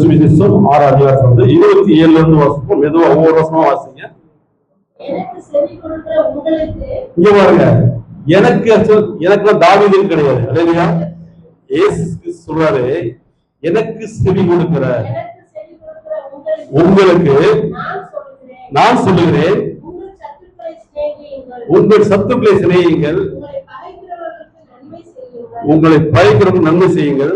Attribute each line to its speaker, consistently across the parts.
Speaker 1: சுவிசேஷம் ஆறு இருபத்தி ஏழுல இருந்து வாசிப்போம் மெதுவா ஒவ்வொரு வருஷமா வாசிங்க இங்க பாருங்க எனக்கு எனக்கு தாவிதன் கிடையாது இல்லையா ஏசு சொல்றாரு எனக்கு செவி கொடுக்கிற உங்களுக்கு நான் சொல்லுகிறேன் உங்கள் சத்துக்களை உங்களை பயக்கிறவங்க நன்மை செய்யுங்கள்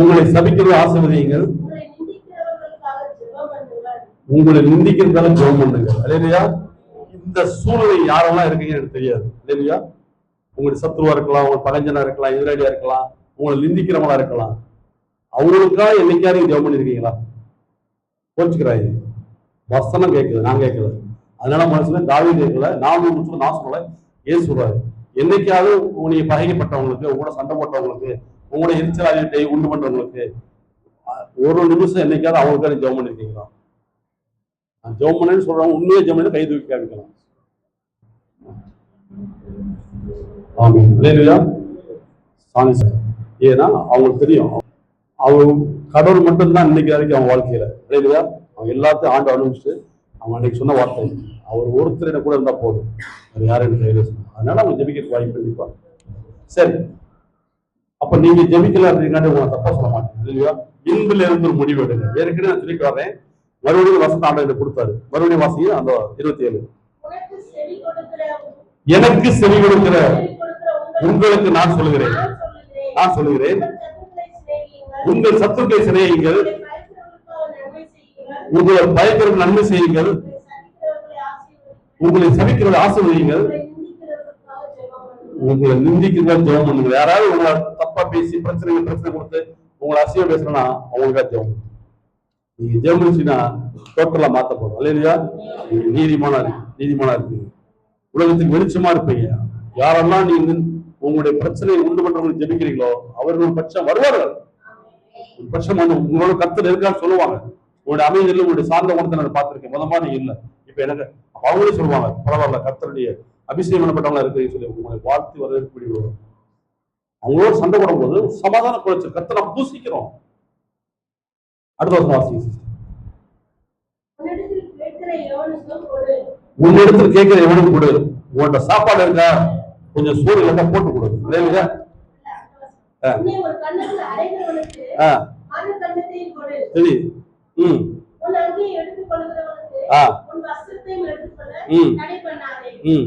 Speaker 1: உங்களை சபிக்கிறது ஆசிர்வதிங்கள் உங்களை நிந்திக்கிறதால ஜெபம் பண்ணுங்க இல்லையா இந்த சூழ்நிலை யாரெல்லாம் இருக்கீங்கன்னு எனக்கு தெரியாது இல்லையா உங்களுடைய சத்ருவா இருக்கலாம் உங்க பழஞ்சனா இருக்கலாம் எதிராளியா இருக்கலாம் உங்களை நிந்திக்கிறவங்களா இருக்கலாம் அவங்களுக்காக என்னைக்கா நீங்க ஜெபம் பண்ணிருக்கீங்களா கோச்சுக்கிறாய் வசனம் கேட்குது நான் கேட்கல அதனால மனசுல தாவி கேட்கல நான் நான் சொல்லலை ஏன் சொல்றாரு என்னைக்காவது நீங்க பகைக்கப்பட்டவங்களுக்கு உங்களோட சண்டை போட்டவங்களுக்கு உங்களுடைய எரிச்சலாகிட்டை உண்டு பண்றவங்களுக்கு ஒரு நிமிஷம் என்னைக்காவது அவங்களுக்காக ஜெபம் பண்ணிருக்கீங்களா நான் ஜெபம் பண்ணேன்னு சொல்றாங்க உண்மையை ஜெபம் பண்ணி கை வைக்க காமிக்கலாம் சாமி ஏன்னா அவங்களுக்கு தெரியும் அவங்க கடவுள் மட்டும்தான் இன்னைக்கு வரைக்கும் அவங்க வாழ்க்கையில இல்லையா அவங்க எல்லாத்தையும் ஆண்டு அனுபவிச்சு அவங்க அன்னைக்கு சொன்ன வார்த்தை அவர் ஒருத்தர் கூட இருந்தா போதும் யாரும் அதனால அவங்க ஜெபிக்கிற வாய்ப்பு கண்டிப்பா சரி அப்ப நீங்க ஜெபிக்கல அப்படிங்காட்டி உங்களை தப்பா சொல்ல மாட்டேன் இல்லையா இன்புல இருந்து ஒரு முடிவு எடுங்க ஏற்கனவே நான் சொல்லிட்டு வரேன் மறுபடியும் வசந்த ஆண்டு கொடுத்தாரு மறுபடியும் வாசிங்க அந்த இருபத்தி ஏழு எனக்கு செவி கொடுக்கிற உங்களுக்கு நான் சொல்லுகிறேன் நான் சொல்லுகிறேன் உங்கள் சத்துருக்களை சிறையுங்கள் உங்களை பயக்கிறவர்கள் நன்மை செய்யுங்கள் உங்களை ஆசை செய்யுங்கள் உங்களை நிந்திக்கு தான் ஜெபம் பண்ணுங்க யாராவது உங்களை தப்பா பேசி பிரச்சனைகள் பிரச்சனை கொடுத்து உங்களை அசிய பேசுறேன்னா அவங்களுக்கா ஜெபம் நீங்க ஜெபம் பண்ணிச்சுன்னா டோட்டலா மாத்த போறோம் இல்லையா நீங்க நீதிமானா நீதிமானா இருப்பீங்க உலகத்துக்கு வெளிச்சமா இருப்பீங்க யாரெல்லாம் நீங்க உங்களுடைய பிரச்சனையை உண்டு பண்றவங்க ஜெபிக்கிறீங்களோ அவர்கள் பட்சம் வருவார்கள் பட்சம் வந்து உங்களோட கருத்துல இருக்கான்னு சொல்லுவாங்க உங்களுடைய அமைதியில் உங்களுடைய சார்ந்த குணத்தை நான் பார்த்திருக்கேன் மொதமா நீங்க இல்லை இப்ப எனக்கு அவங்களே சொல்லுவாங்க பரவாயில்ல கத்தருடைய அபிஷேகம் பண்ணப்பட்டவங்களா இருக்கிறீங்க சொல்லி உங்களை வாழ்த்து வரவேற்பு வரும் அவங்களோட சண்டை போடும்போது சமாதான குறைச்சல் கத்தனை நம்ம பூசிக்கிறோம் அடுத்த வருஷம் வாசிங்க
Speaker 2: உன்னிடத்தில் கேட்கிற எவனுக்கு கொடு உன்கிட்ட சாப்பாடு இருக்க கொஞ்சம் சோறு இல்லைன்னா போட்டு கொடு இல்லையா சரி ம் ம் ம்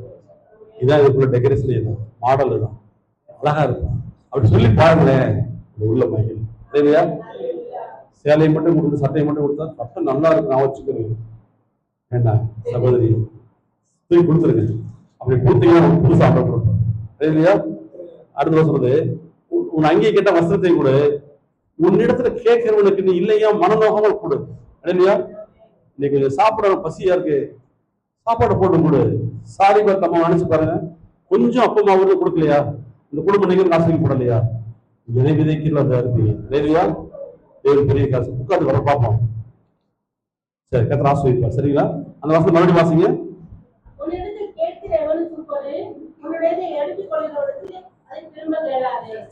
Speaker 2: இதான் இதுக்குள்ள டெக்கரேஷன் இதுதான் மாடல் தான் அழகா இருக்கும் அப்படி சொல்லி பாருங்களேன் உள்ள மகிழ் சரியா சேலை மட்டும் கொடுத்து சட்டையை மட்டும் கொடுத்தா சட்டம் நல்லா இருக்கு நான் வச்சுக்கிறேன் ஏண்டா சகோதரி தூக்கி கொடுத்துருங்க அப்படி கொடுத்தீங்கன்னா புதுசாக ஆர்டர் கொடுப்பேன் சரியா அடுத்த சொல்றது உன் அங்கேயே கேட்ட வசனத்தை கொடு உன்னிடத்துல கேட்கிறவனுக்கு நீ இல்லையா மனநோகமாக கொடு இல்லையா நீ கொஞ்சம் சாப்பிட பசியா இருக்கு சாப்பாடு போட்டு கொடு சாரி அம்மா அனுப்பிச்சு பாருங்க கொஞ்சம் அம்மா அவருக்கு கொடுக்கலையா இந்த குடும்ப நிகழ்வு காசுக்கு போடலையா விதை விதைக்கல இருப்பீங்க தெரியுதா தேவன் பெரிய காசு உட்காந்து வர பார்ப்போம் சரி கத்திர ஆசிரியப்பா சரிங்களா அந்த வாசல் மறுபடியும் வாசிங்க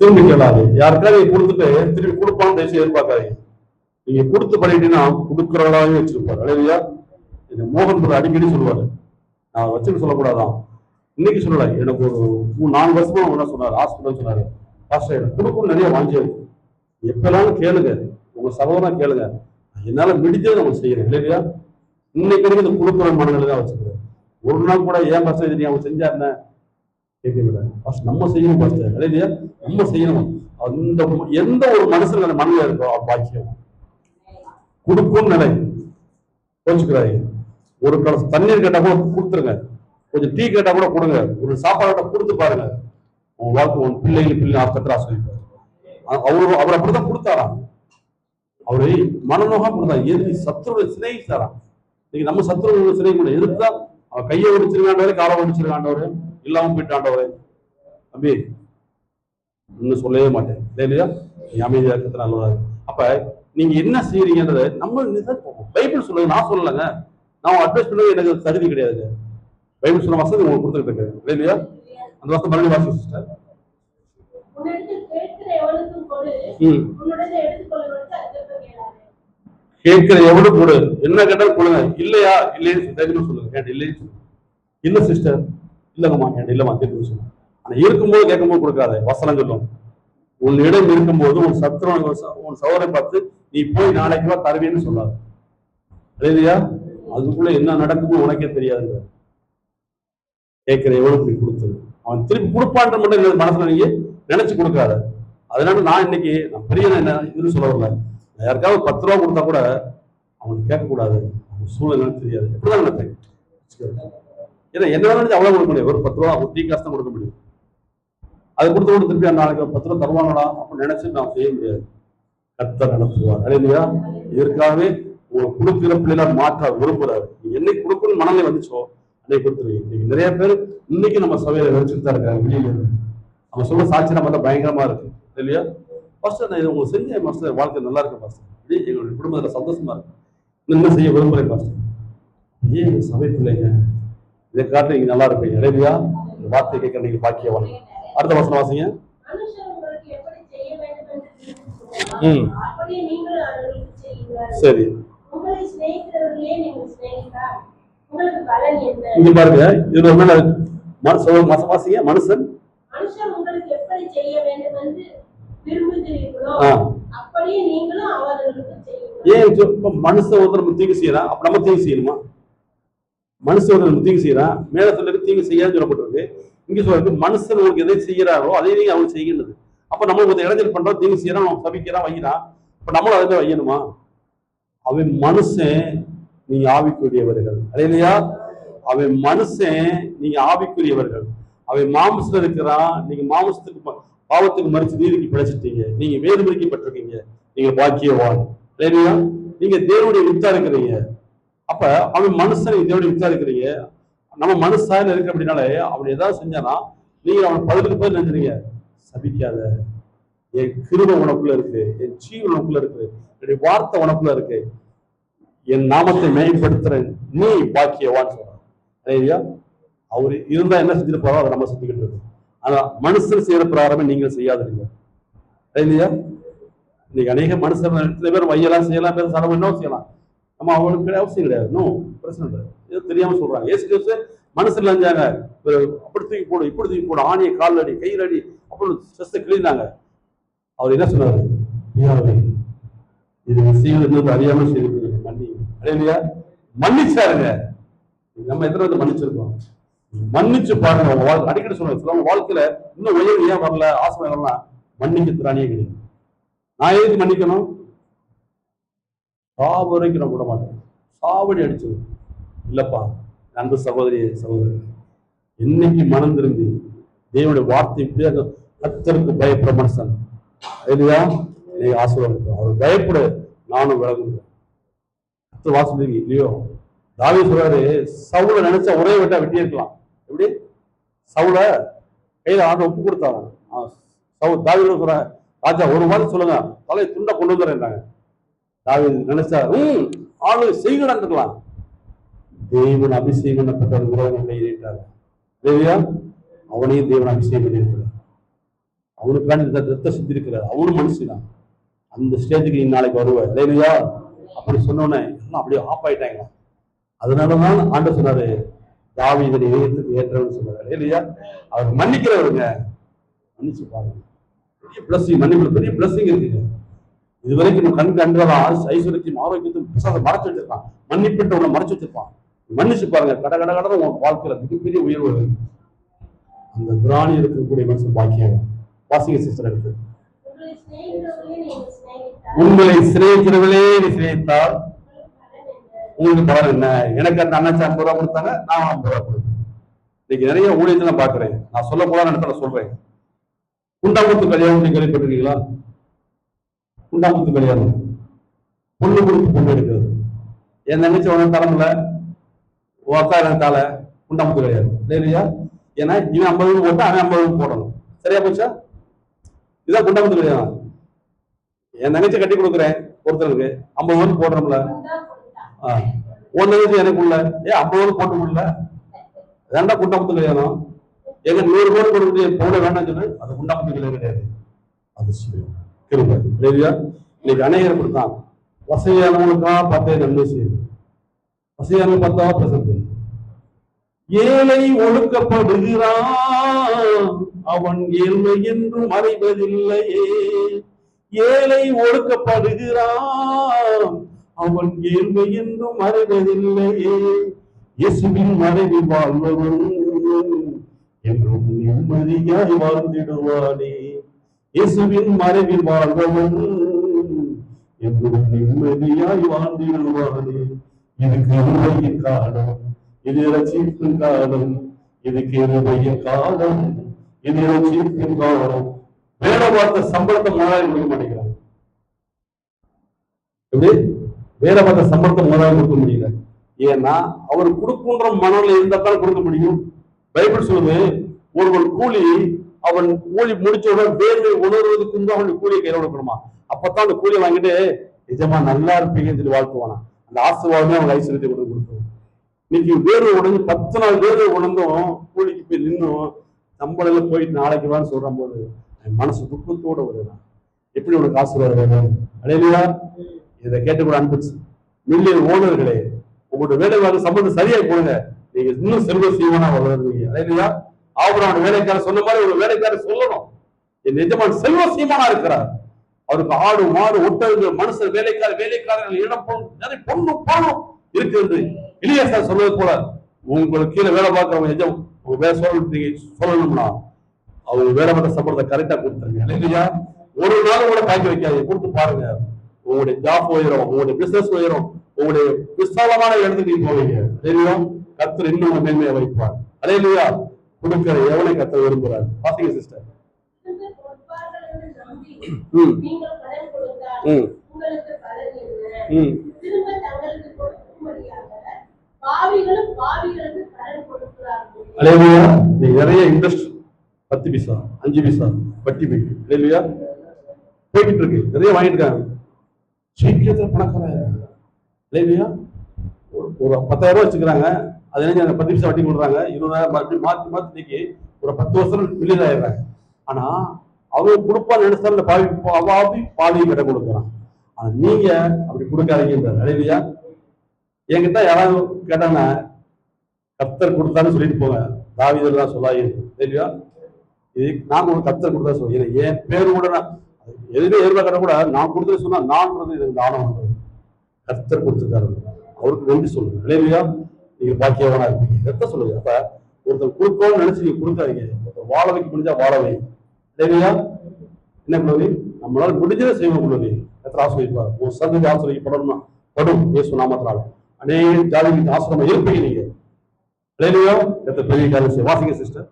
Speaker 2: திரும்ப கேளாது யாருக்காவது கொடுத்துட்டு திரும்பி கொடுப்பான்னு தயவுசெய்து எதிர்பார்க்காதீங்க நீங்க கொடுத்து பண்ணிட்டீங்கன்னா கொடுக்குறவங்களாவே வச்சிருப்பாரு அழகியா இது மோகன் பிரதர் அடிக்கடி சொல்லுவாரு நான் வச்சுட்டு சொல்லக்கூடாதான் இன்னைக்கு சொல்லல எனக்கு ஒரு மூணு நாலு வருஷமா ஒன்றா சொன்னார் ஹாஸ்பிட்டல் சொன்னார் பாஸ்டர் எனக்கு கொடுக்கும் நிறைய வாங்கியது எப்பெல்லாம் கேளுங்க உங்க சகோதரம் கேளுங்க என்னால முடிஞ்சதை நம்ம செய்யறேன் இல்லையா இன்னைக்கு வரைக்கும் இந்த குழுப்புற மனநிலை தான் வச்சுக்கிறேன் ஒரு நாள் கூட ஏன் பாஸ்டர் இது நீ அவன் செஞ்சா என்ன கேட்க விடாது நம்ம செய்யணும் பாஸ்டர் இல்லையா நம்ம செய்யணும் அந்த எந்த ஒரு மனசுல மனநிலை இருக்கோ பாக்கியம் கொடுக்கும் நிலை யோசிச்சுக்கிறாங்க ஒரு கலசம் தண்ணீர் கேட்டால் கூட கொடுத்துருங்க கொஞ்சம் டீ கேட்டால் கூட கொடுங்க ஒரு சாப்பாடு கொடுத்து பாருங்க உன் வாழ்க்கை உன் பிள்ளைகள் பிள்ளை ஆக்கத்திரா சொல்லிப்பாரு அவரு அவர் அப்படிதான் கொடுத்தாராம் அவரை மனநோகம் கொடுத்தாரு எதிரி சத்துருடைய சிநேகித்தாராம் இன்னைக்கு நம்ம சத்துருடைய சிநேகிக்கணும் கூட தான் அவன் கையை ஒடிச்சிருக்காண்டவரே காலை ஒடிச்சிருக்காண்டவரு இல்லாமல் போயிட்டாண்டவரு தம்பி இன்னும் சொல்லவே மாட்டேன் இல்லையா நீ அமைதியாக இருக்கிறது நல்லதா அப்ப நீங்க என்ன செய்யறீங்கன்றத நம்ம பைபிள் சொல்லுங்க நான் சொல்லலைங்க நான் அட்ரஸ் பண்ணது எனக்கு சர்வீஸ் கிடையாது பைபிள் சொன்ன வசதி உங்களுக்கு கொடுத்துட்டு இருக்கேன் இல்லையா அந்த வசதி மறுபடியும் வாசி சிஸ்டர் கேட்கிற எவ்வளவு கொடு என்ன கேட்டாலும் கொடுங்க இல்லையா இல்லைன்னு தைரியமா சொல்லுங்க கேட்டு இல்லைன்னு சொல்லுங்க இல்ல சிஸ்டர் இல்லங்கம்மா கேட்டு இல்லம்மா தைரியமா சொல்லுங்க ஆனா இருக்கும்போது கேட்கும்போது கொடுக்காத வசனம் சொல்லும் உன் இடம் இருக்கும்போது உன் சத்துரு உன் சகோதரை பார்த்து நீ போய் நாளைக்கு தருவேன்னு சொல்லாது இல்லையா அதுக்குள்ள என்ன நடக்கும்னு உனக்கே தெரியாது கேட்கிற எவ்வளவு நீ கொடுத்தது அவன் திருப்பி கொடுப்பான்ற மட்டும் மனசுல நீங்க நினைச்சு கொடுக்காத அதனால நான் இன்னைக்கு நான் பெரிய என்ன இதுன்னு சொல்ல வரல யாருக்காவது பத்து ரூபா கொடுத்தா கூட அவனுக்கு கேட்கக்கூடாது அவன் சூழல் தெரியாது எப்படிதான் நினைப்பேன் ஏன்னா என்ன வேணும் அவ்வளவு கொடுக்க முடியும் ஒரு பத்து ரூபா டீ காசு தான் கொடுக்க முடியும் அது கொடுத்த கூட திருப்பி நாளைக்கு பத்து ரூபா தருவாங்களா அப்படின்னு நினைச்சு நான் செய்ய முடியாது கத்த நடத்துவார் இல்லையா இதற்காகவே கொடுக்குற பிள்ளைலாம் மாற்ற விரும்புறாரு என்னை என்னைக்கு கொடுக்கணும் மனநிலை வந்துச்சோ அதை கொடுத்துருவீங்க இன்னைக்கு நிறைய பேர் இன்னைக்கு நம்ம சபையில வச்சுட்டு தான் இருக்காங்க வெளியில அவங்க சொல்ல சாட்சி நம்ம தான் பயங்கரமா இருக்கு இல்லையா ஃபர்ஸ்ட் நான் இது உங்களுக்கு செஞ்ச மாஸ்டர் வாழ்க்கை நல்லா இருக்கு மாஸ்டர் இப்படி எங்களுடைய குடும்பத்துல சந்தோஷமா இருக்கு என்ன செய்ய விரும்புறேன் மாஸ்டர் ஏன் சபை பிள்ளைங்க இதை காட்டு நீங்க நல்லா இருப்பீங்க இடையா இந்த வார்த்தை கேட்க நீங்க வாங்க அடுத்த வசனம் வாசிங்க ம் சரி இது பாருங்க இது ஒரு மேல மனுஷன் மனுஷன் உங்களுக்கு எப்படி செய்ய வேண்டும் என்று விரும்புகிறீர்களோ அப்படியே நீங்களும் அவர்களுக்கு ஏன் மனுஷ ஒருத்தர் நம்ம தீங்கு செய்யறான் அப்ப நம்ம தீங்கு செய்யணுமா மனுஷ ஒருத்தர் நம்ம தீங்கு செய்யறான் மேல தீங்கு செய்யாதுன்னு சொல்லப்பட்டிருக்கு இங்க சொல்லிருக்கு மனுஷன் உங்களுக்கு எதை செய்யறாரோ அதை நீங்க அவங்க செய்யணுது அப்ப நம்ம ஒரு இடைஞ்சல் பண்றோம் தீங்கு செய்யறான் அவன் சபிக்கிறான் வைக்கிறான் இப்ப நம்மளும் அதை வைக்கணுமா அவன் மனுஷன் நீங்க ஆவிக்குரியவர்கள் இல்லையா அவன் மனுஷன் நீங்க ஆவிக்குரியவர்கள் அவன் மாம்சத்தில் இருக்கிறான் நீங்க மாம்சத்துக்கு பாவத்துக்கு மறிச்சு நீதிக்கு பிழைச்சிட்டீங்க நீங்க வேறுபடுக்கப்பட்டிருக்கீங்க நீங்க பாக்கியவான் இல்லையா நீங்க தேவனுடைய வித்தா இருக்கிறீங்க அப்ப அவன் மனுஷன் நீங்க தேவனுடைய வித்தா இருக்கிறீங்க நம்ம மனுஷன் இருக்கு அப்படின்னாலே அவன் ஏதாவது செஞ்சானா நீங்க அவனை பழுதுக்கு போய் நினைக்கிறீங்க சபிக்காத என் கிருப உனக்குள்ள இருக்கு என் ஜீவன் உனக்குள்ள இருக்கு என்னுடைய வார்த்தை உனக்குள்ள இருக்கு என் நாமத்தை மேம்படுத்துற நீ பாக்கியவான் சொல்றான் அவரு இருந்தா என்ன செஞ்சிருப்பாரோ அதை நம்ம செஞ்சுக்கிட்டு இருக்கோம் ஆனா மனுஷன் செய்யற பிராரம்பம் நீங்க செய்யாதீங்க இல்லையா இன்னைக்கு அநேக மனுஷன் சில பேர் வையெல்லாம் செய்யலாம் பேர் சடங்கு என்ன செய்யலாம் நம்ம அவங்களுக்கு அவசியம் கிடையாது நோ பிரச்சனை இல்லை ஏதோ தெரியாம சொல்றாங்க ஏசு கிறிஸ்து மனசுல இருந்தாங்க அப்படி தூக்கி போடும் இப்படி தூக்கி போடும் ஆணியை கால் அடி கையில் அடி அப்படி ஸ்ட்ரெஸ் கிழிந்தாங்க அவர் என்ன சொன்னாரு இது செய்வது அறியாமல் செய்திருக்கிறீங்க இல்லையா மன்னிச்சாருங்க நம்ம எத்தனை வந்து மன்னிச்சிருக்கோம் மன்னிச்சு பாருங்க உங்க வாழ்க்கை அடிக்கடி சொல்லுங்க சில வாழ்க்கையில இன்னும் உயர்வு ஏன் வரல ஆசை வரலாம் மன்னிக்க திராணியே கிடையாது நான் எதுக்கு மன்னிக்கணும் சாவு வரைக்கும் நான் விட மாட்டேன் சாவடி அடிச்சிடும் இல்லப்பா அந்த சகோதரி சகோதரி என்னைக்கு மனம் திரும்பி தேவனுடைய வார்த்தை இப்படி அந்த கத்தருக்கு பயப்பட மனுஷன் எனக்கு ஆசீர்வாதம் அவர் பயப்பட நானும் விலகுகிறேன் வாசந்தேவி இல்லையோ தாவி சொல்றாரு சவுளை நினைச்சா ஒரே வெட்டா வெட்டி இருக்கலாம் எப்படி சவுளை கையில ஆண்டு ஒப்பு கொடுத்தாங்க சவு தாவி சொல்றாங்க ராஜா ஒரு மாதிரி சொல்லுங்க தலையை துண்டை கொண்டு வந்துடுறாங்க தாவி நினைச்சா ம் ஆளு செய்கிறான் இருக்கலாம் தேவன் அபிஷேகம் பண்ணப்பட்ட உறவன் கையிலிட்டாங்க தேவியா அவனையும் தேவன் அபிஷேகம் பண்ணியிருக்கிறார் அவனுக்கான ரத்த இருக்கிறார் அவரும் மனுஷன் அந்த ஸ்டேஜுக்கு நீ நாளைக்கு வருவ தேவியா அப்படி சொன்னோன்னே சொன்னா அப்படியே ஆஃப் ஆயிட்டாங்க அதனால தான் ஆண்டு சொன்னாரு தாவி இதனை ஏற்றுக்கு ஏற்றவன்னு சொன்னாரு இல்லையா அவர் மன்னிக்கிறவருங்க மன்னிச்சு பாருங்க பெரிய பிளஸ்ஸிங் மன்னிப்பு பெரிய பிளஸ்ஸிங் இருக்குங்க இது வரைக்கும் நம்ம கண் கண்டவா ஐஸ்வர்யத்தையும் ஆரோக்கியத்தையும் பிரசாதம் மறைச்சு வச்சிருக்கான் மன்னிப்புன்ற உன்னை மறைச்சு வச்சிருப்பான் மன்னிச்சு பாருங்க கட கட கட உன் வாழ்க்கையில மிகப்பெரிய உயர்வு அந்த பிராணி இருக்கக்கூடிய மனுஷன் பாக்கியம் வாசிங்க சிஸ்டர் இருக்கு உங்களை சிநேகிக்கிறவர்களே சிநேகித்தார் உங்களுக்கு பவர் என்ன எனக்கு அந்த அண்ணாச்சி ஐம்பது ரூபா கொடுத்தாங்க நான் ஐம்பது ரூபா கொடுத்தேன் இன்னைக்கு நிறைய ஊழியத்தை நான் பார்க்குறேன் நான் சொல்ல போதான் இடத்துல சொல்றேன் குண்டாமுத்து கல்யாணம் நீங்க கேள்விப்பட்டிருக்கீங்களா குண்டாமுத்து கல்யாணம் பொண்ணு கொடுத்து பொண்ணு எடுக்கிறது என் நினைச்ச உடனே தலைமுல ஒருத்தா எனக்கு தலை குண்டாங்குத்து கல்யாணம் இல்லையா ஏன்னா இவன் ஐம்பது ரூபா போட்டா அவன் ஐம்பது ரூபா போடணும் சரியா போச்சா இதான் குண்டாமுத்து கல்யாணம் என் நினைச்சு கட்டி கொடுக்குறேன் ஒருத்தருக்கு ஐம்பது ரூபாய் போடுறோம்ல ஒன்னு எனக்குள்ள ஏ ஐம்பது ரூபா போட்டு முடியல ரெண்டா குண்டாமத்து கல்யாணம் எங்க நூறு கோடி போட முடியும் போட வேண்டாம்னு சொல்லு அது குண்டாமத்து கல்யாணம் கிடையாது அது திரும்ப இல்லையா இன்னைக்கு அநேகர் கொடுத்தான் வசதியானவங்களுக்கா பார்த்தே நன்மை செய்யுது வசதியான பார்த்தா பிரசத்து ஏழை ஒடுக்கப்படுகிறான் அவன் ஏழ்மை என்றும் அறிவதில்லையே ஏழை ஒடுக்கப்படுகிறான் அவன் கேள்வி என்றும் மறைவதில்லையே இயேசுவின் மறைவில் வாழ்வவன் என்றும் நிம்மதியாய் வாழ்ந்திடுவானே இயேசுவின் மறைவில் வாழ்பவன் என்றும் நிம்மதியாய் வாழ்ந்திடுவானே இது கிருபையின் காலம் இது ரசிப்பின் காலம் இது கிருபையின் காலம் இது ரசிப்பின் காலம் வேலை பார்த்த சம்பளத்தை முதலாளி கொடுக்க எப்படி வேற மத சம்பந்தம் முதலாக கொடுக்க முடியல ஏன்னா அவர் கொடுக்குன்ற மனநிலை இருந்தால் கொடுக்க முடியும் பைபிள் சொல்லுது ஒருவன் கூலி அவன் கூலி முடிச்சவுடன் வேர்வை உணர்வதற்கு அவன் கூலியை கையில் கொடுக்கணுமா அப்பத்தான் அந்த கூலியை வாங்கிட்டு நிஜமா நல்லா இருப்பீங்கன்னு சொல்லி வாழ்த்துவானா அந்த ஆசைவாதமே அவன் ஐஸ்வர்யத்தை கொண்டு கொடுத்தோம் இன்னைக்கு வேர்வை உடஞ்சு பத்து நாள் வேர்வை உணர்ந்தும் கூலிக்கு போய் நின்னும் நம்மளில போயிட்டு நாளைக்கு வான்னு சொல்ற போது மனசு துக்கத்தோட வருதான் எப்படி உனக்கு ஆசீர்வாதம் வேணும் அடையிலையா இதை கேட்டுக்கூட அனுப்பிச்சு மில்லியன் ஓனர்களே உங்களோட வாங்க சம்பந்தம் சரியா போடுங்க நீங்க இன்னும் செல்வ சீவனா வளருவீங்க இல்லையா ஆபரான வேலைக்காரர் சொன்ன மாதிரி ஒரு வேலைக்காரர் சொல்லணும் என் நிஜமான செல்வ சீமானா இருக்கிறார் அவருக்கு ஆடு மாடு ஒட்டகங்கள் மனுஷர் வேலைக்காரர் வேலைக்காரர்கள் இடம் நிறைய பொண்ணு இருக்கு என்று இளைய சார் சொல்வது போல உங்களுக்கு கீழே வேலை பார்க்கறவங்க நிஜம் உங்க வேலை சொல்ல சொல்லணும்னா அவங்க வேலை பண்ற சம்பளத்தை கரெக்டா கொடுத்துருங்க இல்லையா ஒரு நாள் கூட தாக்கி வைக்காதீங்க கொடுத்து பாருங்க உங்களுடைய ஜாப் உயரும் உங்களுடைய பிசினஸ் உயரும் உங்களுடைய விசாலமான இடத்துக்கு நீ போவீங்க தெரியும் கத்தர் இன்னும் உங்க மேன்மையை வைப்பார் அதே இல்லையா கொடுக்கிற எவனை கத்தர் விரும்புறார் பாசிங்க சிஸ்டர் ம் ம் ம் அலையா நீ நிறைய இன்ட்ரெஸ்ட் பத்து பைசா அஞ்சு பைசா வட்டி போயிட்டு இல்லையா போய்கிட்டு இருக்கு நிறைய வாங்கிட்டு இருக்காங்க சீக்கிரத்தில் பணக்காராயிரம் இல்லையா ஒரு பத்தாயிரம் ரூபா வச்சுக்கிறாங்க அது என்ன பத்து நிமிஷம் வட்டி கொடுறாங்க இருபதாயிரம் மறுபடியும் மாற்றி மாற்றி இன்னைக்கு ஒரு பத்து வருஷம் மில்லியன் ஆயிடுறாங்க ஆனால் அவங்க கொடுப்பான்னு நினைச்சாலும் பாவி அவாவி பாவி கிட்ட கொடுக்குறான் ஆனால் நீங்கள் அப்படி கொடுக்காதீங்க நிலைவியா என்கிட்ட யாராவது கேட்டானா கத்தர் கொடுத்தான்னு சொல்லிட்டு போங்க தாவிதெல்லாம் சொல்லாயிரு இல்லையா இது நான் உங்களுக்கு கத்தர் கொடுத்தா சொல்லுங்க ஏன் பேர் கூட நான் எதுவுமே எதிர்பார்க்கணும் கூட நான் கொடுத்து சொன்னா நான் எனக்கு தானம் கர்த்தர் கொடுத்துருக்காரு அவருக்கு நன்றி சொல்லுங்க இல்லையா நீங்க பாக்கியவனா இருப்பீங்க கத்த சொல்லுங்க அப்ப ஒருத்தர் கொடுக்கணும்னு நினைச்சு நீங்க கொடுக்காதீங்க ஒருத்தர் வாழ வைக்க முடிஞ்சா வாழ வை இல்லையா என்ன குழவி நம்மளால முடிஞ்சதை செய்வோம் குழவி கர்த்தர் ஆசிரியப்பார் உன் சந்ததி படம்னா படும் ஏசு நாமத்தினால அநேக ஜாதிக்கு ஆசிரமம் இருப்பீங்க நீங்க இல்லையா எத்தனை பெரிய காலம் வாசிங்க சிஸ்டர்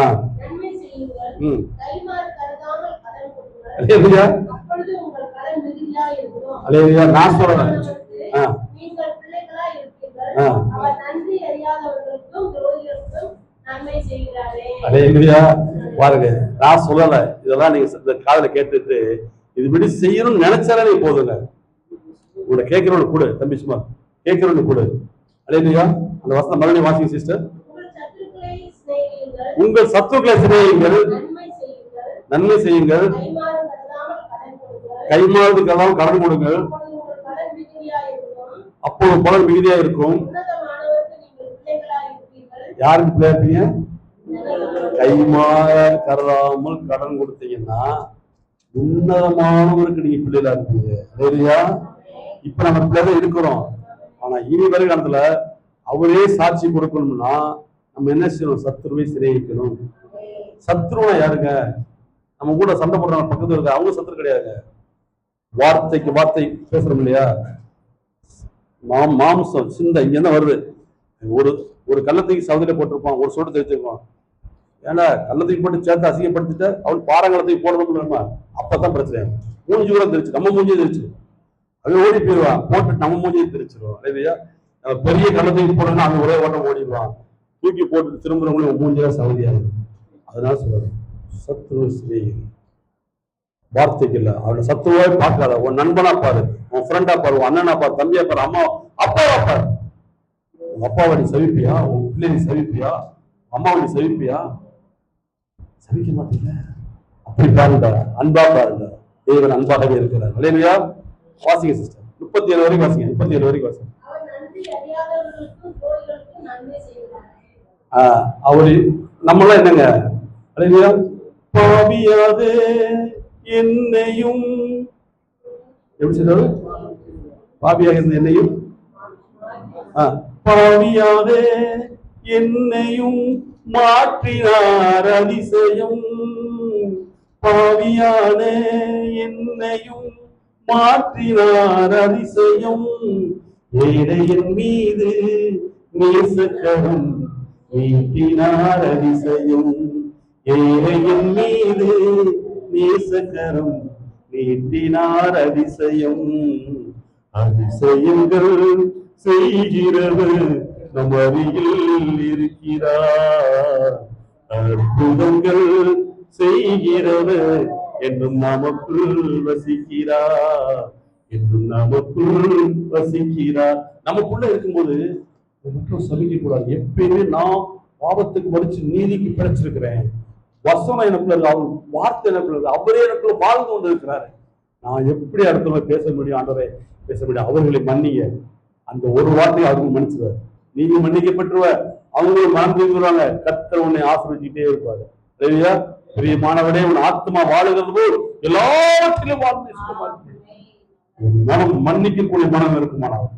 Speaker 2: ஆஹ் நான் சொல்றேன் பாருங்க நான் சொல்லல இதெல்லாம் நீங்க காதல கேட்டுட்டு இதுபடி செய்யணும்னு நினைச்சாலே போதுங்க உங்களை கூட தம்பி சும்மா கேட்கிறவனு கூட அலையா அந்த வசனம் மறுபடியும் வாசிங்க சிஸ்டர் உங்கள் சத்துக்களை சிறையுங்கள் நன்மை செய்யுங்கள் கைமாறுதற்கெல்லாம் கடன் கொடுங்கள் அப்போது பலன் மிகுதியா இருக்கும் யாருக்கு பிள்ளையாப்பீங்க கைமாற கருதாமல் கடன் கொடுத்தீங்கன்னா உன்னதமானவருக்கு நீங்க பிள்ளைகளா இருப்பீங்க சரியா இப்ப நம்ம பிள்ளைதான் இருக்கிறோம் ஆனா இனி வருகிற காலத்துல அவரே சாட்சி கொடுக்கணும்னா நம்ம என்ன செய்யணும் சத்ருவை சிநேகிக்கணும் சத்ருவா யாருங்க நம்ம கூட சண்டை போடுறாங்க பக்கத்துல இருக்க அவங்க சத்துரு கிடையாதுங்க வார்த்தைக்கு வார்த்தை பேசுறோம் இல்லையா மாம் மாம்சம் சிந்தை இங்க என்ன வருது ஒரு ஒரு கள்ளத்துக்கு சவுதியில போட்டிருப்பான் ஒரு சோடு தெரிவிச்சிருப்பான் ஏன்னா கள்ளத்துக்கு போட்டு சேர்த்து அசிங்கப்படுத்திட்டு அவன் பாறாங்கலத்துக்கு போடணும் அப்பதான் பிரச்சனை மூஞ்சி கூட தெரிச்சு நம்ம மூஞ்சியை தெரிச்சு அவன் ஓடி போயிடுவான் போட்டு நம்ம மூஞ்சியை தெரிச்சிருவான் பெரிய கள்ளத்துக்கு போடணும்னா அவன் ஒரே ஓட்டம் ஓடிடுவான் தூக்கி போட்டு திரும்புறவங்களும் மூஞ்சா சவுதியாக அதனால சொல்றேன் சத்ரு ஸ்ரீ வார்த்தைக்கு இல்ல அவனை சத்துருவாய் பார்க்காத உன் நண்பனா பாரு உன் ஃப்ரெண்டா பாரு உன் அண்ணனா பாரு தம்பியா பாரு அம்மா அப்பாவா பாரு உங்க அப்பாவை நீ சவிப்பியா உன் பிள்ளையை நீ சவிப்பியா அம்மாவை நீ சவிப்பியா சவிக்க மாட்டீங்க அப்படி பாருங்க அன்பா பாருங்க தேவன் அன்பாகவே இருக்கிறார் அலையா வாசிங்க சிஸ்டர் முப்பத்தி ஏழு வரைக்கும் வாசிங்க முப்பத்தி ஏழு வரைக்கும் வாசிங்க அவரு நம்மளாம் என்னங்க பாவியாதே என்னையும் எப்படி சொல்றாரு பாவியாக இருந்த என்னையும் பாவியாதே என்னையும் மாற்றினார் அதிசயம் பாவியானே என்னையும் மாற்றினார் அதிசயம் ஏழையின் மீது நேசக்கரம் ஈட்டினார் அதிசயம் ஏழையின் மீது நேசகரம் நீட்டினார் அதிசயம் அதிசயங்கள் செய்கிறது நம் அருகில் இருக்கிறார் அற்புதங்கள் செய்கிறது என்றும் நமக்குள் வசிக்கிறார் என்றும் நமக்குள் வசிக்கிறார் நமக்குள்ள இருக்கும்போது மட்டும் சபிக்க கூடாது எப்பயுமே நான் பாவத்துக்கு மறுச்சு நீதிக்கு பிழைச்சிருக்கிறேன் வசனம் எனக்குள்ள இருக்கு அவர் வார்த்தை எனக்குள்ள இருக்கு அவரே எனக்குள்ள வாழ்ந்து கொண்டு இருக்கிறாரு நான் எப்படி அடுத்தவங்க பேச முடியும் ஆண்டவரை பேச முடியும் அவர்களை மன்னிய அந்த ஒரு வார்த்தையை அவங்க மன்னிச்சுவார் நீங்க மன்னிக்கப்பட்டுருவ அவங்களும் மறந்துருவாங்க கத்தர் உன்னை ஆசிரிச்சுக்கிட்டே இருப்பாரு சரியா மாணவனே உன் ஆத்மா வாழுகிறது போல் எல்லாத்திலும் வாழ்ந்து மனம் மன்னிக்கக்கூடிய மனம் இருக்குமானவர்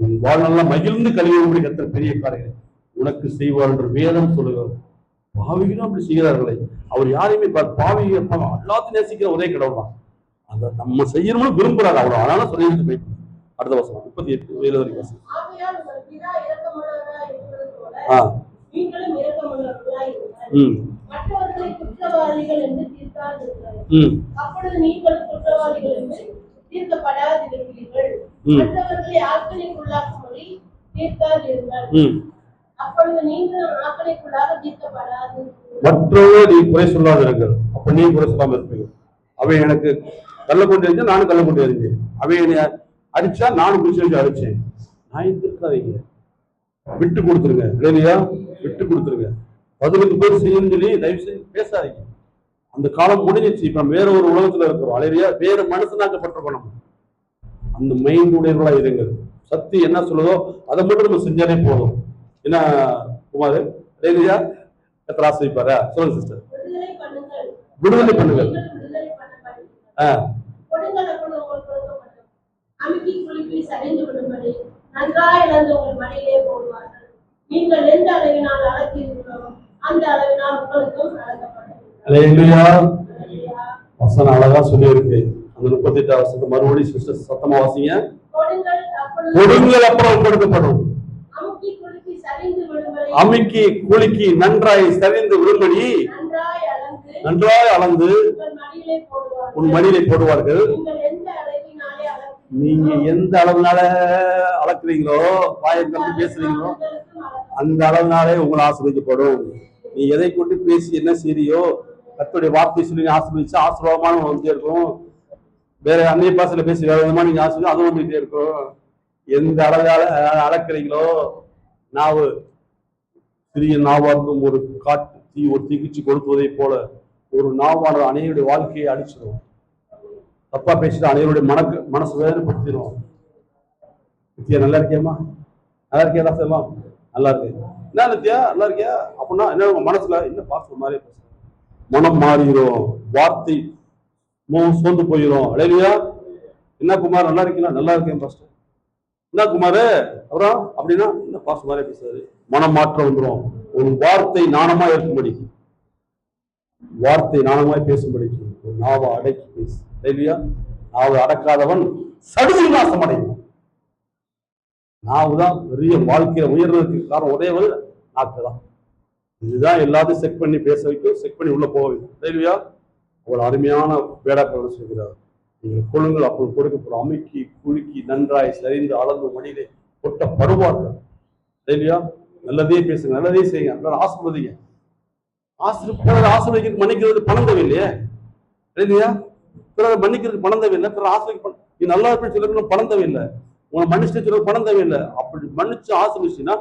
Speaker 2: உன் வாழ்நாள் மகிழ்ந்து கழிவுபடி கத்தர் பெரிய காரியம் உனக்கு செய்வார் என்று வேதம் சொல்லுகிறார் பாவிகளும் அப்படி செய்கிறார்களே அவர் யாரையுமே பாவி எல்லாத்தையும் நேசிக்கிற ஒரே கடவுள் தான் அந்த நம்ம செய்யணும்னு விரும்புறாரு அவர் அதனால சொல்லிட்டு போயிட்டு அடுத்த வசனம் முப்பத்தி எட்டு வயது வரைக்கும் வசனம் ஆஹ் ம் ம் மற்றவர்களை ஆக்கலைக்குள்ளாக சொல்லி மற்றவர்கள் நீ குறை சொல்லாத இருங்கள் அப்ப நீ குறை சொல்லாம இருப்பீங்க அவன் எனக்கு கள்ள கொண்டு இருந்தா நானும் கள்ள கொண்டு இருந்தேன் அவன் என்னை அடிச்சா நானும் குடிச்சு வச்சு அடிச்சேன் நான் எதிர்க்காதீங்க விட்டு கொடுத்துருங்க இல்லையா விட்டு கொடுத்துருங்க பதினஞ்சு பேர் செய்யணும்னு சொல்லி தயவு செய்து பேசாதீங்க அந்த காலம் முடிஞ்சிச்சு இப்ப வேற ஒரு உலகத்துல இருக்கிறோம் அலையா வேற மனசனாக்கப்பட்டிருக்கோம் நம்ம அந்த மைண்ட் உடையவர்களாக இருங்க சக்தி என்ன சொல்லுதோ அதை மட்டும் நம்ம செஞ்சாலே போதும் என்ன குமார் ரேலியா திராஸ் சொல்லுங்க சிஸ்டர் விடுதலை பண்ணுங்கள் ஆ வசனம் அழகா சொல்லியிருக்கு அந்த முப்பத்தி எட்டாவது சத்தம் மறுபடியும் சிஸ்டர் சத்தமா வாசிங்க கொடுங்கள் அப்புறம் கொடுக்கப்படும் அமுக்கி குலுக்கி நன்றாய் சரிந்து விரும்படி நன்றாய் அளந்து உன் மடியிலே போடுவார்கள் நீங்க எந்த அளவுனால அளக்குறீங்களோ வாயம் கலந்து பேசுறீங்களோ அந்த அளவுனாலே உங்களை ஆசிரியப்படும் நீ எதை கொண்டு பேசி என்ன செய்யறியோ கத்துடைய வார்த்தை சொல்லி ஆசிரியச்சு ஆசீர்வாதமான வந்து இருக்கும் வேற அன்னைய பாசல பேசி வேற விதமா நீங்க ஆசை அதுவும் வந்துகிட்டே இருக்கும் எந்த அழகால அளக்கிறீங்களோ நாவு சிறிய நாவாக்கும் ஒரு காட்டு தீ ஒரு தீக்குச்சி கொடுத்துவதை போல ஒரு நாவானது அனைவருடைய வாழ்க்கையை அடிச்சிடும் தப்பா பேசிட்டு அனைவருடைய மனக்கு மனசு வேதனைப்படுத்திடும் நித்தியா நல்லா இருக்கியம்மா நல்லா இருக்கியா ராசம்மா நல்லா இருக்கு என்ன நித்தியா நல்லா இருக்கியா அப்படின்னா என்ன மனசுல என்ன பாச மாதிரியே மனம் மாறிடும் வார்த்தை முகம் சோர்ந்து போயிடும் அழகியா என்ன குமார் நல்லா இருக்கீங்களா நல்லா இருக்கேன் பாஸ்டர் என்ன குமார் அப்புறம் அப்படின்னா என்ன பாஸ்டர் மாதிரி பேசுறாரு மனம் மாற்றம் வந்துடும் ஒரு வார்த்தை நாணமா இருக்கும்படி வார்த்தை நாணமாய் பேசும்படி ஒரு நாவை அடக்கி பேசு அழலியா நாவை அடக்காதவன் சடுதி நாசம் அடையும் நாவு தான் பெரிய வாழ்க்கையை உயர்றதுக்கு காரணம் ஒரே ஒரு நாக்கு தான் இதுதான் எல்லாத்தையும் செக் பண்ணி பேச வைக்கும் செக் பண்ணி உள்ள போக வைக்கும் அவ்வளவு அருமையான வேடாக்கள் சொல்கிறார் நீங்கள் கொள்ளுங்கள் அப்போ கொடுக்கப்படும் அமைக்கி குலுக்கி நன்றாய் சரிந்து அளந்து மனிதை கொட்ட படுவார்கள் இல்லையா நல்லதே பேசுங்க நல்லதே செய்யுங்க நல்லா ஆசிர்வதிங்க ஆசிரியர் ஆசிரியர் மன்னிக்கிறது பணம் தேவையில்லையே இல்லையா பிறகு மன்னிக்கிறது பணம் தேவையில்லை பிறர் ஆசிரியர் நீ நல்லா இருப்பேன்னு சொல்லணும் பணம் தேவையில்லை உங்களை மன்னிச்சுட்டு சொல்ல பணம் தேவையில்லை அப்படி மன்னிச்சு ஆசிரிச்சுன்னா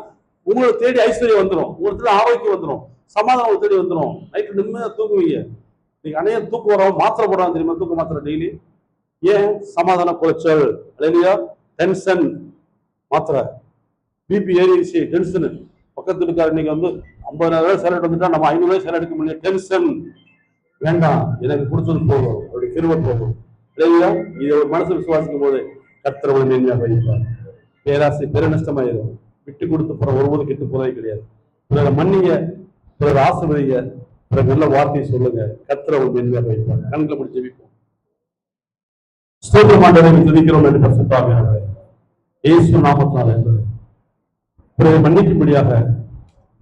Speaker 2: உங்களை தேடி ஐஸ்வர்யம் வந்துடும் உங்களை தேடி ஆரோக்கியம் வந்துடும் சமாதானம் தேடி வந்துடும் நைட்டு நிம்மதியாக தூங்குவீங்க இன்னைக்கு அணைய தூக்கு வரோம் மாத்திரை போடுறாங்க தெரியுமா தூக்க மாத்திரை டெய்லி ஏன் சமாதான குறைச்சல் அலையிலையா டென்ஷன் மாத்திரை பிபி ஏறிடுச்சு டென்ஷனு பக்கத்து இருக்கார் இன்னைக்கு வந்து ஐம்பதாயிரம் ரூபாய் சேலட் வந்துட்டா நம்ம ஐநூறு ரூபாய் சேலட் எடுக்க முடியல டென்ஷன் வேண்டாம் எனக்கு கொடுத்தது போகும் அப்படி திரும்ப போகும் இல்லையா இதை ஒரு மனசு விசுவாசிக்கும் போது கர்த்தரவளை மேன்மையாக வைப்பார் பேராசை பெருநஷ்டமாயிரும் விட்டு கொடுத்து போற ஒருபோது கெட்டு போதே கிடையாது பிறரை மன்னிங்க ஆசை ஆசிர்வதிங்க பிறகு நல்ல வார்த்தையை சொல்லுங்க கத்திர ஒரு மென்மையாக வைப்பாங்க கண்ணில் முடிச்சு ஜெபிப்போம் ஸ்தோத்திர மாண்டவரை துதிக்கிறோம் என்று பசுத்தாங்க இயேசு நாமத்தால் என்பது பிறகு மன்னிக்கும்படியாக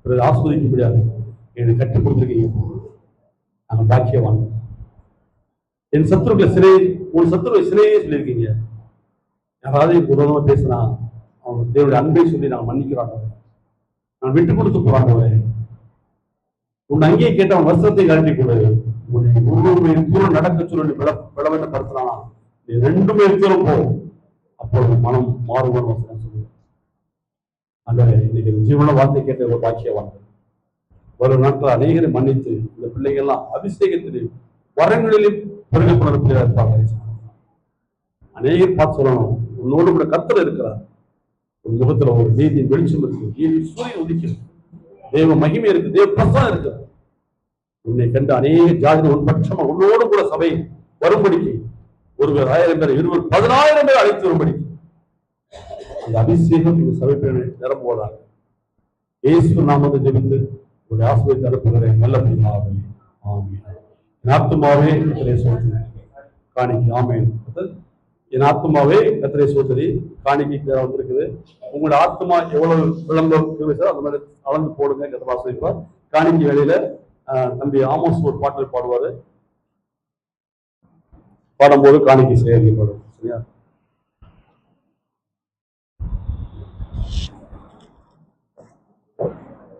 Speaker 2: பிறகு ஆஸ்வதிக்கும்படியாக எனக்கு கற்றுக் கொடுத்துருக்கீங்க நாங்கள் பாக்கியவான் என் சத்துருக்களை சிறை ஒரு சத்துருவை சிறையே சொல்லியிருக்கீங்க யாராவது என் விரோதமாக பேசினா அவங்க தேவனுடைய அன்பை சொல்லி நான் மன்னிக்கிறாங்க நான் விட்டு கொடுத்து போறாங்க உன் அங்கேயே கேட்டவன் வருஷத்தை கழட்டி கொடு உன்னை முழுமை தூரம் நடக்க சொல்லி விளம்பரப்படுத்தலாம் நீ ரெண்டு பேருக்கும் போகும் அப்பொழுது மனம் மாறுபடும் வசனம் சொல்லுவேன் அந்த இன்னைக்கு ஜீவன வார்த்தை கேட்ட ஒரு பாக்கிய வார்த்தை வரும் நாட்கள் அநேகரை மன்னித்து இந்த பிள்ளைகள்லாம் அபிஷேகத்திலையும் வரங்களிலும் பெருகப்படுற பிள்ளையா இருப்பாங்க அநேகர் பார்த்து சொல்லணும் உன்னோடு கூட கத்தல் இருக்கிறார் உன் முகத்துல ஒரு நீதி வெளிச்சம் இருக்கு நீதி சூரியன் உதிக்கிறது தேவ மகிமை இருக்கு தேவ பிரசனம் இருக்கு உன்னை கண்டு அநேக ஜாதி உன்பட்சமா உன்னோடு கூட சபை வரும்படிக்கு ஒருவர் ஆயிரம் பேர் இருவர் பதினாயிரம் பேர் அழைத்து வரும்படிக்கு அந்த அபிஷேகம் இந்த சபை பேர் நிரம்புவதாக இயேசு வந்து ஜெபித்து உங்களுடைய ஆசிரியத்தை அனுப்புகிறேன் நல்ல பிரிமாவே ஆமே ஆத்மாவே காணிக்கு ஆமேன் என் ஆத்மாவே கத்திரை சோதரி காணிக்கைக்கு வந்திருக்குது உங்களோட ஆத்மா எவ்வளவு விளம்பரம் சார் அந்த மாதிரி அளந்து போடுங்க கத்திரா சொல்லிப்பார் காணிக்கை வேலையில தம்பி ஆமோஸ் ஒரு பாட்டில் பாடுவாரு பாடும்போது காணிக்கை செய்யப்படும் சரியா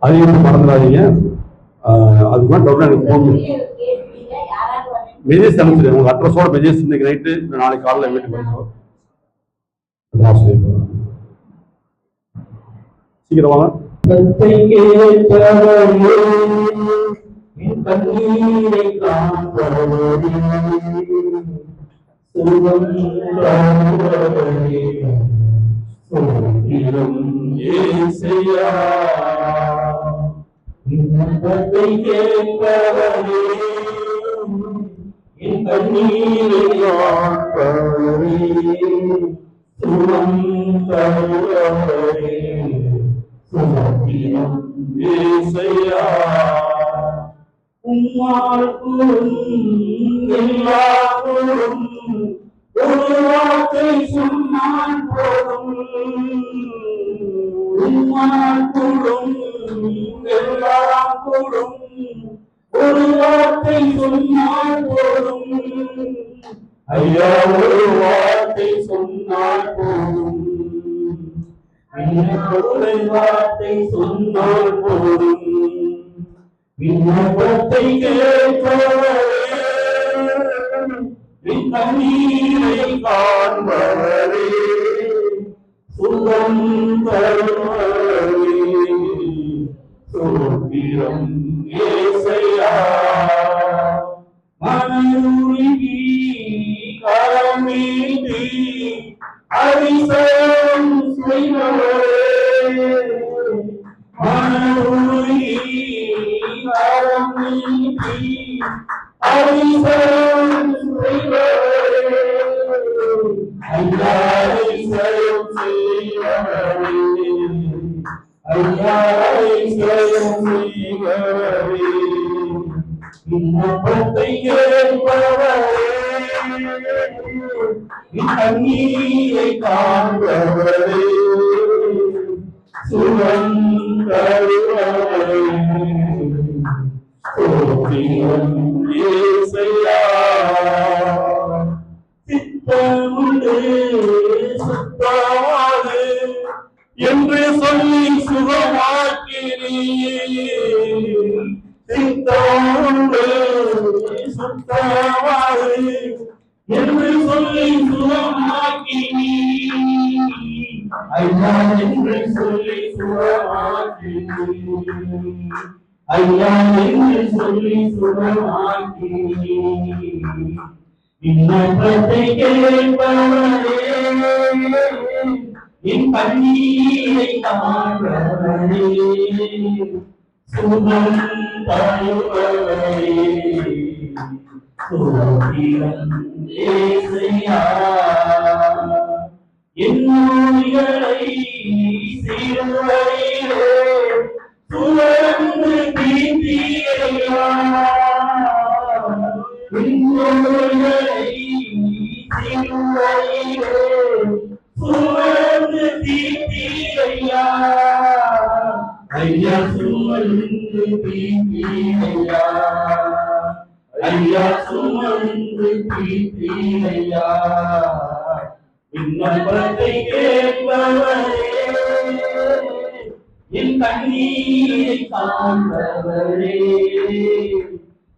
Speaker 2: அதையும் மறந்துடாதீங்க அதுக்கு டவுன் எனக்கு போகணும் மெசேஜ் அனுப்பிச்சிடு உங்க அட்ரஸோட மெசேஜ் இன்னைக்கு நைட்டு நாளைக்கு காலையில் வீட்டுக்கு வந்துடும் சீக்கிரமாக எல்லாரும் ஒரு வார்த்தை சொன்னால் போதும் உம்மால் கூடும் எல்லாம் கூடும் ஒரு வார்த்தை சொன்னால் போதும் ஐயா ஒரு வார்த்தை சொன்னால் போதும் விண்ணப்பத்தை வார்த்தை சொன்னால் போதும் விண்ணப்பத்தை கேட்பவரே காண்பவரே சுகம் தருவரே தோத்திரம் ஏசையா சுத்தமாறு என்று சொல்லி சுகமாக்கிறீர் சித்தோன்று சுத்தமாறு என்று சொல்லி சுகமாக்கிறீர் ஐயா என்று சொல்லி சுகமாக்கிறீர் ஐயா என்று சொல்லி சுகமாக்கிறீர் விண்ணப்பத்தை கேட்பவரே என் கண்ணீரை தாழ்வரே சுகம் தருவரே